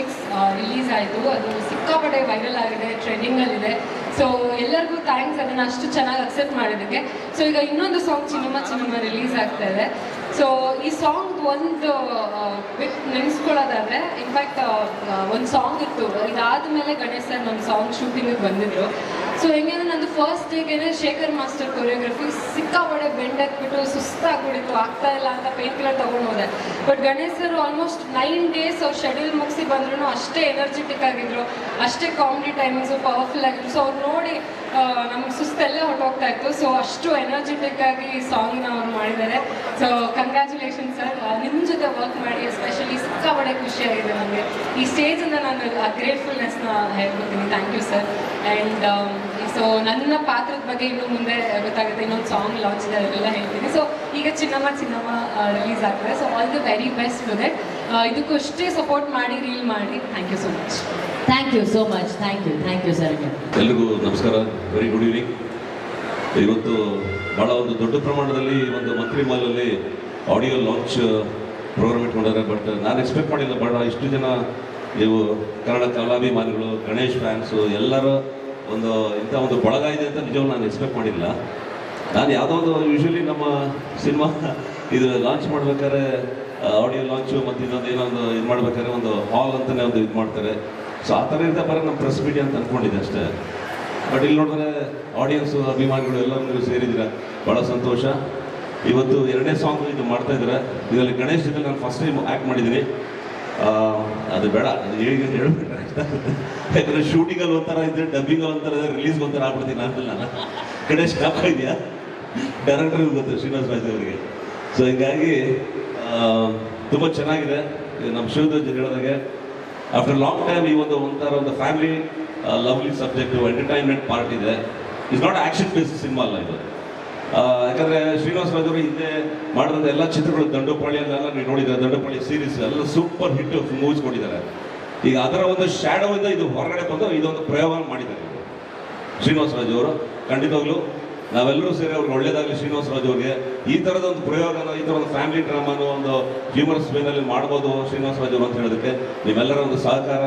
Lyrics release ಆಯಿತು. ಅದು ಸಿಕ್ಕಾಪಟ್ಟೆ ವೈರಲ್ ಆಗಿದೆ ಟ್ರೆಂಡಿಂಗಲ್ಲಿದೆ ಸೊ ಎಲ್ಲರಿಗೂ ಥ್ಯಾಂಕ್ಸ್ ಅದನ್ನು ಅಷ್ಟು ಚೆನ್ನಾಗಿ ಅಕ್ಸೆಪ್ಟ್ ಮಾಡಿದ್ದಕ್ಕೆ. ಸೊ ಈಗ ಇನ್ನೊಂದು ಸಾಂಗ್ ಚಿನ್ನಮ್ಮ ಚಿನ್ನಮ್ಮ ರಿಲೀಸ್ ಆಗ್ತಾ ಇದೆ. ಸೊ ಈ ಸಾಂಗ್ ಒಂದು ಬಿಟ್ ನೆನೆಸ್ಕೊಳ್ಳೋದಾದ್ರೆ ಇನ್ಫ್ಯಾಕ್ಟ್ ಒಂದು ಸಾಂಗ್ ಇತ್ತು. ಇದಾದ್ಮೇಲೆ ಗಣೇಶ್ ಸರ್ ನಮ್ಮ ಸಾಂಗ್ ಶೂಟಿಂಗಿಗೆ ಬಂದಿದ್ರು. ಸೊ ಹೆಂಗೆ ನಂದು ಫಸ್ಟ್ ಡೇಗೆ ಶೇಖರ್ ಮಾಸ್ಟರ್ ಕೊರಿಯೋಗ್ರಫಿ ಸಿಕ್ಕಾಪಡೆ ಬೆಂಡಾಕ್ಬಿಟ್ಟು ಸುಸ್ತಾಗ್ಬಿಡಿತು, ಆಗ್ತಾ ಇಲ್ಲ ಅಂತ ಪೇನ್ ಕಿಲ್ಲರ್ ತೊಗೊಂಡು ಹೋದೆ but Ganesh sir almost nine days ಅವ್ರು ಶೆಡ್ಯೂಲ್ ಮುಗಿಸಿ ಬಂದ್ರು ಅಷ್ಟೇ ಎನರ್ಜೆಟಿಕ್ ಆಗಿದ್ರು, ಅಷ್ಟೇ ಕಾಮಿಡಿ ಟೈಮಿಂಗ್ಸು ಪವರ್ಫುಲ್ ಆಗಿದ್ರು. ಸೊ ಅವ್ರು ನೋಡಿ ನಮ್ಗೆ ಸುಸ್ತೆಲ್ಲ ಹೊಟ್ಟೋಗ್ತಾ ಇತ್ತು. ಸೊ ಅಷ್ಟು ಎನರ್ಜೆಟಿಕ್ ಆಗಿ ಸಾಂಗ್ನ ಅವ್ರು ಮಾಡಿದ್ದಾರೆ. ಸೊ ಕಂಗ್ರ್ಯಾಚುಲೇಷನ್ ಸರ್ ನಿಮ್ಮ ಜೊತೆ ವರ್ಕ್ ಮಾಡಿ ಎಸ್ಪೆಷಲಿ ಸಿಕ್ಕಾಪಡೆ ಖುಷಿಯಾಗಿದೆ ನನಗೆ ಈ ಸ್ಟೇಜಿಂದ ನಾನು ಆ ಗ್ರೇಟ್ಫುಲ್ನೆಸ್ನ ಹೇಳ್ಕೊತೀನಿ. Thank you sir and so ನನ್ನ ಪಾತ್ರದ ಬಗ್ಗೆ ಇನ್ನು ಮುಂದೆ ಗೊತ್ತಾಗುತ್ತೆ. ಇನ್ನೊಂದು ಸಾಂಗ್ ಲಾಂಚ್ ಇದೆ ಅದೆಲ್ಲ ಹೇಳ್ತೀನಿ. ಸೊ ಈಗ ಚಿನ್ನಮ್ಮ ಚಿನ್ನಮ್ಮ ರಿಲೀಸ್ ಆಗ್ತದೆ. So all the very best to that ಇದಕ್ಕೂ ಅಷ್ಟೇ ಸಪೋರ್ಟ್ ಮಾಡಿ ರೀಲ್ ಮಾಡಿ. Thank you so much thank you so much thank you thank you sir ಎಲ್ರಿಗೂ ನಮಸ್ಕಾರ. ವೆರಿ ಗುಡ್ ಈವ್ನಿಂಗ್ ಇವತ್ತು ಭಾಳ ಒಂದು ದೊಡ್ಡ ಪ್ರಮಾಣದಲ್ಲಿ ಒಂದು ಮಂತ್ರಿ ಮಾಲಲ್ಲಿ ಆಡಿಯೋ ಲಾಂಚ್ ಪ್ರೋಗ್ರಾಮ್ ಇಟ್ಕೊಂಡಿದ್ದಾರೆ ಬಟ್ ನಾನು ಎಕ್ಸ್ಪೆಕ್ಟ್ ಮಾಡಿಲ್ಲ. ಬಡ ಇಷ್ಟು ಜನ ನೀವು ಕನ್ನಡ ಕಲಾಭಿಮಾನಿಗಳು, ಗಣೇಶ್ ಫ್ಯಾನ್ಸು ಎಲ್ಲರ ಒಂದು, ಇಂಥ ಒಂದು ಬಳಗ ಇದೆ ಅಂತ ನಿಜವಾಗ್ಲೂ ನಾನು ಎಕ್ಸ್ಪೆಕ್ಟ್ ಮಾಡಿಲ್ಲ. ನಾನು ಯಾವುದೋ ಒಂದು ಯೂಶ್ವಲಿ ನಮ್ಮ ಸಿನಿಮಾ ಇದು ಲಾಂಚ್ ಮಾಡ್ಬೇಕಾದ್ರೆ ಆಡಿಯೋ ಲಾಂಚು ಮತ್ತು ಇನ್ನೊಂದು, ಏನೋ ಒಂದು ಇದು ಮಾಡ್ಬೇಕಾದ್ರೆ ಒಂದು ಹಾಲ್ ಅಂತಲೇ ಒಂದು ಇದು ಮಾಡ್ತಾರೆ. ಸೊ ಆ ಥರ ಇರ್ತಾ ಬರೋ ನಮ್ಮ ಪ್ರೆಸ್ ಮೀಡಿಯಾ ಅಂತ ಅಂದ್ಕೊಂಡಿದ್ದೆ ಅಷ್ಟೇ. ಬಟ್ ಇಲ್ಲಿ ನೋಡಿದ್ರೆ ಆಡಿಯನ್ಸು ಅಭಿಮಾನಿಗಳು ಎಲ್ಲರೂ ಸೇರಿದ್ದೀರ? ಭಾಳ ಸಂತೋಷ. ಇವತ್ತು ಎರಡನೇ ಸಾಂಗ್ ಇದು ಮಾಡ್ತಾ ಇದ್ದಾರೆ. ಇದರಲ್ಲಿ ಗಣೇಶ್ ಜೊತೆ ನಾನು ಫಸ್ಟ್ ಟೈಮ್ ಆ್ಯಕ್ಟ್ ಮಾಡಿದ್ದೀನಿ. ಅದು ಬೇಡ, ಅದು ಹೇಳಿ ಯಾಕಂದರೆ ಯಾಕಂದ್ರೆ ಶೂಟಿಂಗಲ್ಲಿ ಒಂಥರ ಇದ್ರೆ ಡಬ್ಬಿಂಗಲ್ಲಿ ಒಂಥರ ರಿಲೀಸ್ಗೆ ಒಂಥರ ಆಗ್ಬಿಡ್ತೀನಿ ನಾನು ನಾನು ಗಣೇಶ್ ಕಾಪ ಇದೆಯಾ ಡೈರೆಕ್ಟರ್ ಗೊತ್ತು, ಶ್ರೀನಿವಾಸ್ ರಾಜ್ ಅವರಿಗೆ. ಸೊ ಹಿಂಗಾಗಿ ತುಂಬ ಚೆನ್ನಾಗಿದೆ. ನಮ್ಮ ಶಿವಧ್ವಜ್ ಹೇಳಿದಾಗೆ. ಆಫ್ಟರ್ ಲಾಂಗ್ ಟೈಮ್ ಈ ಒಂದು ಒಂಥರ ಒಂದು family lovely subject entertainment part ಇದೆ. Is not action based cinema ಅಲ್ಲ ಇದು. ಯಾಕಂದ್ರೆ ಶ್ರೀನಿವಾಸ ರಾಜ್ ಅವರು ಹಿಂದೆ ಮಾಡಿದಂಥ ಎಲ್ಲ ಚಿತ್ರಗಳು ದಂಡುಪಾಳಿ ಅಲ್ಲೆಲ್ಲ ನೀವು ನೋಡಿದ್ದಾರೆ ದಂಡುಪಾಳಿ ಸೀರೀಸ್ ಎಲ್ಲ ಸೂಪರ್ ಹಿಟ್ ಮೂವೀಸ್ ಕೊಟ್ಟಿದ್ದಾರೆ. ಈಗ ಅದರ ಒಂದು ಶ್ಯಾಡೋ ಇಂದ ಇದು ಹೊರಗಡೆ ಬಂದು ಇದೊಂದು ಪ್ರಯೋಗ ಮಾಡಿದ್ದಾರೆ. ಶ್ರೀನಿವಾಸ ರಾಜ್ ಅವರು, ಖಂಡಿತವಾಗ್ಲೂ ನಾವೆಲ್ಲರೂ ಸೇರಿ ಅವ್ರಿಗೆ ಒಳ್ಳೇದಾಗಲಿ ಶ್ರೀನಿವಾಸ ರಾಜ್ ಅವ್ರಿಗೆ. ಈ ಥರದ ಒಂದು ಪ್ರಯೋಗನ, ಈ ಥರ ಒಂದು ಫ್ಯಾಮಿಲಿ ಡ್ರಾಮಾನು ಒಂದು ಹ್ಯೂಮರ್ ವೇನಲ್ಲಿ ಮಾಡ್ಬೋದು ಶ್ರೀನಿವಾಸ ರಾಜ್ ಅವರು ಅಂತ ಹೇಳೋದಕ್ಕೆ ನಿಮ್ಮೆಲ್ಲರ ಒಂದು ಸಹಕಾರ.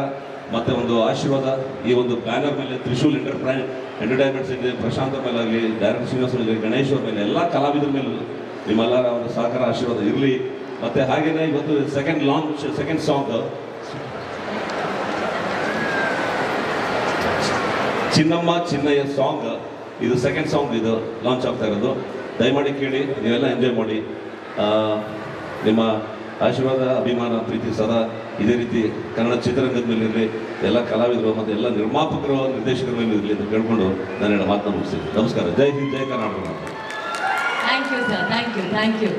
ಮತ್ತೆ ಒಂದು ಆಶೀರ್ವಾದ, ಈ ಒಂದು ಬ್ಯಾನರ್ ಮೇಲೆ ತ್ರಿಶೂಲ್ ಎಂಟರ್ಪ್ರೈ, ಎಂಟರ್ಟೈನ್ಮೆಂಟ್ಸ್ ಇದೆ, ಪ್ರಶಾಂತ ಮೇಲೆ ಆಗಲಿ, ಡೈರೆಕ್ಟರ್ ಶ್ರೀನಿವಾಸ ರಾಜ್ ಗಣೇಶ್ ಅವ್ರ ಮೇಲೆ, ಎಲ್ಲ ಕಲಾವಿದರ ಮೇಲೂ ನಿಮ್ಮೆಲ್ಲರ ಒಂದು ಸಹಕಾರ, ಆಶೀರ್ವಾದ ಇರಲಿ. ಮತ್ತೆ ಹಾಗೇನೆ ಇವತ್ತು second launch second song Chinnamma Chinnayya song ಇದು ಸೆಕೆಂಡ್ ಸಾಂಗ್ ಇದು ಲಾಂಚ್ ಆಗ್ತಾ ಇರೋದು. ದಯಮಾಡಿ ಕೇಳಿ, ನೀವೆಲ್ಲ ಎಂಜಾಯ್ ಮಾಡಿ. ನಿಮ್ಮ ಆಶೀರ್ವಾದ, ಅಭಿಮಾನ, ಪ್ರೀತಿ ಸದಾ ಇದೇ ರೀತಿ ಕನ್ನಡ ಚಿತ್ರರಂಗದ ಮೇಲೆ ಇರಲಿ, ಎಲ್ಲ ಕಲಾವಿದರು ಮತ್ತು ಎಲ್ಲ ನಿರ್ಮಾಪಕರು, ನಿರ್ದೇಶಕರ ಮೇಲೆ ಇರಲಿ ಅಂತ ಕೇಳಿಕೊಂಡು ನಾನು ಹೇಳೋ ನಮಸ್ಕಾರ. ಜೈ ಹಿಂದ್, ಜೈ Karnataka. Thank you sir thank you thank you